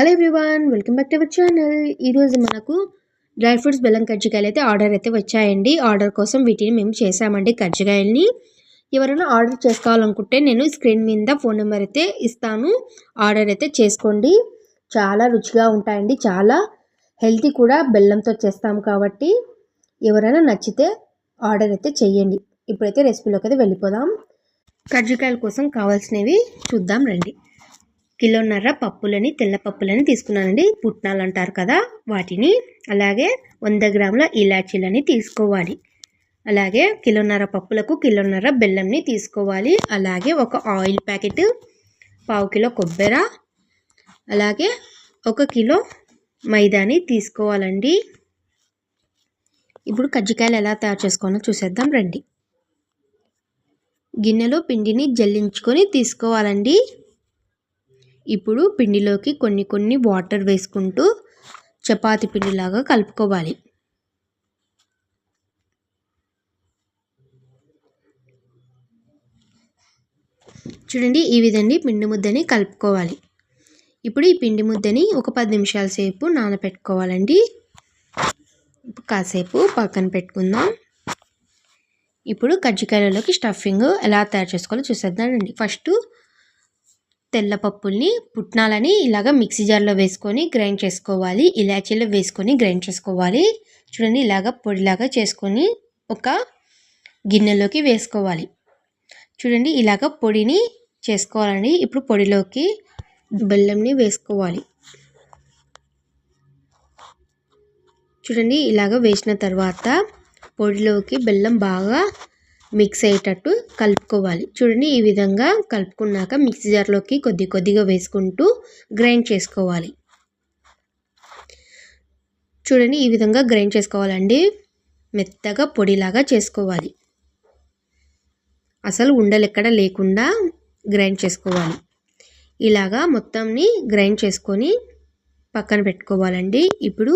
Hello everyone welcome back to our channel ఈరోజు మనకు dry fruits బెల్లం కజ్జికాయలు అయితే ఆర్డర్ అయితే వచ్చాయండి. ఆర్డర్ కోసం వీటిని మేము చేసామండి కజ్జికాయల్ని. ఎవరైనా ఆర్డర్ చేసుకోవాలనుకుంటే నేను స్క్రీన్ మీద ఫోన్ నెంబర్ అయితే ఇస్తాను. ఆర్డర్ అయితే చేసుకోండి. చాలా రుచిగా ఉంటాయండి. చాలా హెల్తీ కూడా బెల్లంతో చేస్తాము కాబట్టి ఎవరైనా నచ్చితే ఆర్డర్ అయితే చేయండి. ఇప్పుడైతే రెసిపీలోకి అయితే వెళ్ళిపోదాం. కజ్జికాయల కోసం కావాల్సినవి చూద్దాం రండి. కిలోన్నర పప్పులని తెల్ల పప్పులని తీసుకున్నానండి. పుట్నాలు అంటారు కదా వాటిని. అలాగే వంద గ్రాముల ఇలాచీలని తీసుకోవాలి. అలాగే కిలోన్నర పప్పులకు కిలోన్నర బెల్లంని తీసుకోవాలి. అలాగే ఒక ఆయిల్ ప్యాకెట్ పావు కిలో కొబ్బరి అలాగే ఒక కిలో మైదాని తీసుకోవాలండి. ఇప్పుడు కజ్జికాయలు ఎలా తయారు చేసుకోవాలో చూసేద్దాం రండి. గిన్నెలో పిండిని జల్లించుకొని తీసుకోవాలండి. ఇప్పుడు పిండిలోకి కొన్ని కొన్ని వాటర్ వేసుకుంటూ చపాతి పిండిలాగా కలుపుకోవాలి. చూడండి ఈ విధంగా పిండి ముద్దని కలుపుకోవాలి. ఇప్పుడు ఈ పిండి ముద్దని ఒక పది నిమిషాల సేపు నానబెట్టుకోవాలండి కాసేపు పక్కన పెట్టుకుందాం. ఇప్పుడు కజ్జికాయలలోకి స్టఫింగ్ ఎలా తయారు చేసుకోవాలో చూసేద్దామండి. ఫస్ట్ తెల్ల పప్పుల్ని పుట్నాలని ఇలాగ మిక్సీ జార్లో వేసుకొని గ్రైండ్ చేసుకోవాలి. ఇలాచీలో వేసుకొని గ్రైండ్ చేసుకోవాలి. చూడండి ఇలాగ పొడిలాగా చేసుకొని ఒక గిన్నెలోకి వేసుకోవాలి. చూడండి ఇలాగ పొడిని చేసుకోవాలండి. ఇప్పుడు పొడిలోకి బెల్లంని వేసుకోవాలి. చూడండి ఇలాగ వేసిన తర్వాత పొడిలోకి బెల్లం బాగా మిక్స్ అయ్యేటట్టు కలుపుకోవాలి. చూడండి ఈ విధంగా కలుపుకున్నాక మిక్సీ జార్లోకి కొద్ది కొద్దిగా వేసుకుంటూ గ్రైండ్ చేసుకోవాలి. చూడండి ఈ విధంగా గ్రైండ్ చేసుకోవాలండి. మెత్తగా పొడిలాగా చేసుకోవాలి. అసలు ఉండలు ఎక్కడ లేకుండా గ్రైండ్ చేసుకోవాలి. ఇలాగా మొత్తంని గ్రైండ్ చేసుకొని పక్కన పెట్టుకోవాలండి. ఇప్పుడు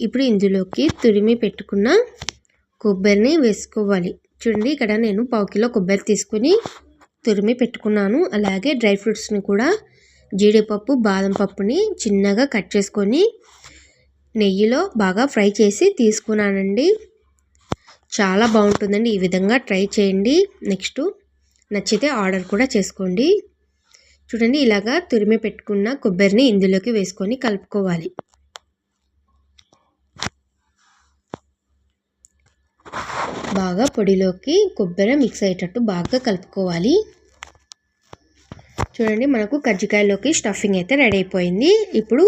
ఇప్పుడు ఇందులోకి తురిమి పెట్టుకున్న కొబ్బరిని వేసుకోవాలి. చూడండి ఇక్కడ నేను పావు కిలో కొబ్బరి తీసుకుని తురిమి పెట్టుకున్నాను. అలాగే డ్రై ఫ్రూట్స్ని కూడా జీడిపప్పు బాదం పప్పుని చిన్నగా కట్ చేసుకొని నెయ్యిలో బాగా ఫ్రై చేసి తీసుకున్నానండి. చాలా బాగుంటుందండి. ఈ విధంగా ట్రై చేయండి. నెక్స్ట్ నచ్చితే ఆర్డర్ కూడా చేసుకోండి. చూడండి ఇలాగా తురిమి పెట్టుకున్న కొబ్బరిని ఇందులోకి వేసుకొని కలుపుకోవాలి. బాగా పొడిలోకి కొబ్బరి మిక్స్ అయ్యేటట్టు బాగా కలుపుకోవాలి. చూడండి మనకు కజ్జికాయలోకి స్టఫింగ్ అయితే రెడీ అయిపోయింది. ఇప్పుడు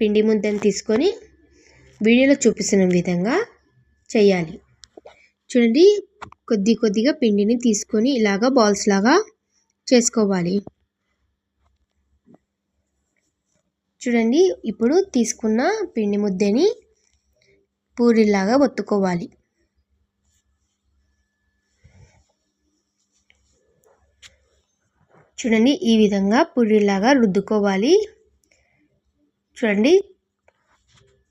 పిండి ముద్దను తీసుకొని వీడియోలో చూపిస్తున్న విధంగా చేయాలి. చూడండి కొద్ది కొద్దిగా పిండిని తీసుకొని ఇలాగా బాల్స్ లాగా చేసుకోవాలి. చూడండి ఇప్పుడు తీసుకున్న పిండి ముద్దని పూరిలాగా ఒత్తుకోవాలి. చూడండి ఈ విధంగా పురిలాగా రుద్దుకోవాలి. చూడండి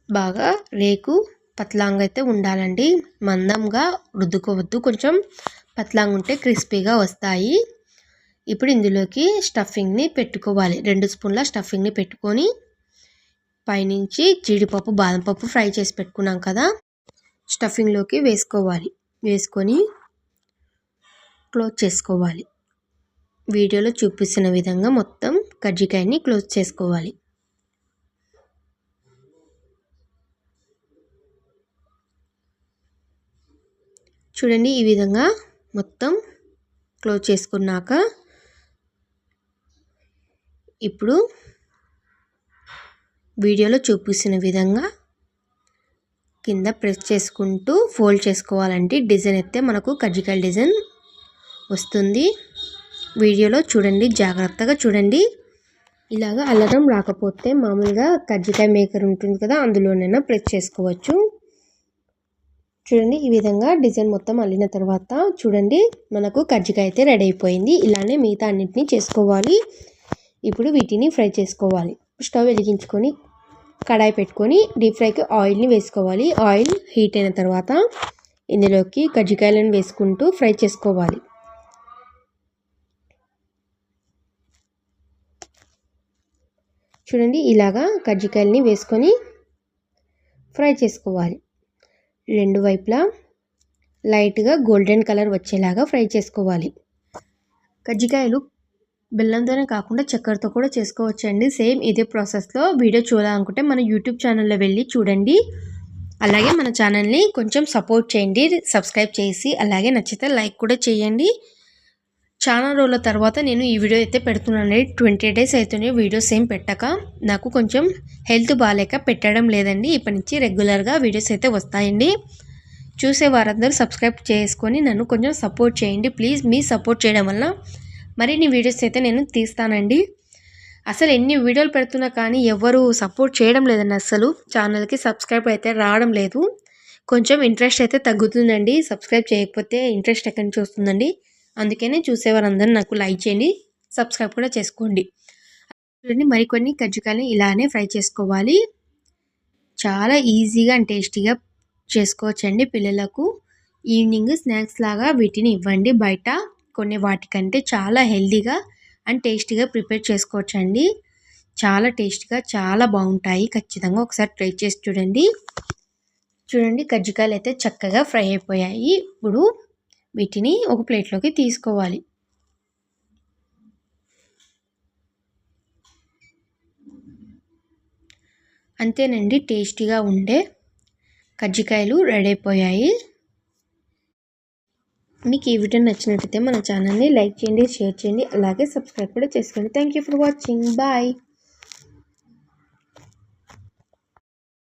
బాగా రేకు పత్లాంగా అయితే ఉండాలండి. మందంగా రుద్దుకోవద్దు కొంచెం పత్లాంగ్ ఉంటే క్రిస్పీగా వస్తాయి. ఇప్పుడు ఇందులోకి స్టఫింగ్ని పెట్టుకోవాలి. రెండు స్పూన్ల స్టఫింగ్ని పెట్టుకొని పైనుంచి జీడిపప్పు బాదం పప్పు ఫ్రై చేసి పెట్టుకున్నాం కదా స్టఫింగ్లోకి వేసుకోవాలి. వేసుకొని క్లోజ్ చేసుకోవాలి. వీడియోలో చూపిస్తున్న విధంగా మొత్తం కజ్జికాయని క్లోజ్ చేసుకోవాలి. చూడండి ఈ విధంగా మొత్తం క్లోజ్ చేసుకున్నాక ఇప్పుడు వీడియోలో చూపిస్తున్న విధంగా కింద ప్రెస్ చేసుకుంటూ ఫోల్డ్ చేసుకోవాలంటే డిజైన్ అయితే మనకు కజ్జికాయ డిజైన్ వస్తుంది. వీడియోలో చూడండి జాగ్రత్తగా చూడండి. ఇలాగ అల్లడం రాకపోతే మామూలుగా కజ్జికాయ మేకర్ ఉంటుంది కదా అందులోనైనా ప్రెస్ చేసుకోవచ్చు. చూడండి ఈ విధంగా డిజైన్ మొత్తం అల్లిన తర్వాత చూడండి మనకు కజ్జికాయ అయితే రెడీ అయిపోయింది. ఇలానే మిగతా అన్నింటినీ చేసుకోవాలి. ఇప్పుడు వీటిని ఫ్రై చేసుకోవాలి. స్టవ్ వెలిగించుకొని కడాయి పెట్టుకొని డీప్ ఫ్రైకి ఆయిల్ని వేసుకోవాలి. ఆయిల్ హీట్ అయిన తర్వాత ఇందులోకి కజ్జికాయలను వేసుకుంటూ ఫ్రై చేసుకోవాలి. చూడండి ఇలాగా కజ్జికాయలని వేసుకొని ఫ్రై చేసుకోవాలి. రెండు వైపులా లైట్గా గోల్డెన్ కలర్ వచ్చేలాగా ఫ్రై చేసుకోవాలి. కజ్జికాయలు బెల్లంతోనే కాకుండా చక్కెరతో కూడా చేసుకోవచ్చండి. సేమ్ ఇదే ప్రాసెస్లో వీడియో చూడాలనుకుంటే మన యూట్యూబ్ ఛానల్లో వెళ్ళి చూడండి. అలాగే మన ఛానల్ని కొంచెం సపోర్ట్ చేయండి సబ్స్క్రైబ్ చేసి అలాగే నచ్చితే లైక్ కూడా చేయండి. చాలా రోజుల తర్వాత నేను ఈ వీడియో అయితే పెడుతున్నానండి. ట్వంటీ డేస్ అయితేనే వీడియోస్ ఏం పెట్టక నాకు కొంచెం హెల్త్ బాగాలేక పెట్టడం లేదండి. ఇప్పటి నుంచి రెగ్యులర్గా వీడియోస్ అయితే వస్తాయండి. చూసే వారందరూ సబ్స్క్రైబ్ చేసుకొని నన్ను కొంచెం సపోర్ట్ చేయండి. ప్లీజ్ మీ సపోర్ట్ చేయడం వల్ల మరిన్ని వీడియోస్ అయితే నేను తీస్తానండి. అసలు ఎన్ని వీడియోలు పెడుతున్నా కానీ ఎవరు సపోర్ట్ చేయడం లేదండి అసలు. ఛానల్కి సబ్స్క్రైబ్ అయితే రావడం లేదు. కొంచెం ఇంట్రెస్ట్ అయితే తగ్గుతుందండి. సబ్స్క్రైబ్ చేయకపోతే ఇంట్రెస్ట్ ఎక్కడి నుంచి వస్తుందండి? అందుకనే చూసేవారందరూ నాకు లైక్ చేయండి సబ్స్క్రైబ్ కూడా చేసుకోండి. చూడండి మరికొన్ని కజ్జికాయలు ఇలానే ఫ్రై చేసుకోవాలి. చాలా ఈజీగా అండ్ టేస్టీగా చేసుకోవచ్చండి పిల్లలకు. ఈవినింగ్ స్నాక్స్ లాగా వీటిని ఇవ్వండి బయట. కొన్ని వాటికంటే చాలా హెల్దీగా అండ్ టేస్టీగా ప్రిపేర్ చేసుకోవచ్చండి. చాలా టేస్ట్గా చాలా బాగుంటాయి. ఖచ్చితంగా ఒకసారి ట్రై చేసి చూడండి. చూడండి కజ్జికాయలు అయితే చక్కగా ఫ్రై అయిపోయాయి. ఇప్పుడు వీటిని ఒక ప్లేట్లోకి తీసుకోవాలి. అంతేనండి టేస్టీగా ఉండే కజ్జికాయలు రెడీ అయిపోయాయి. మీకు ఈ వీడియో నచ్చినట్లయితే మన ఛానల్ని లైక్ చేయండి షేర్ చేయండి అలాగే సబ్స్క్రైబ్ కూడా చేసుకోండి. Thank you for watching bye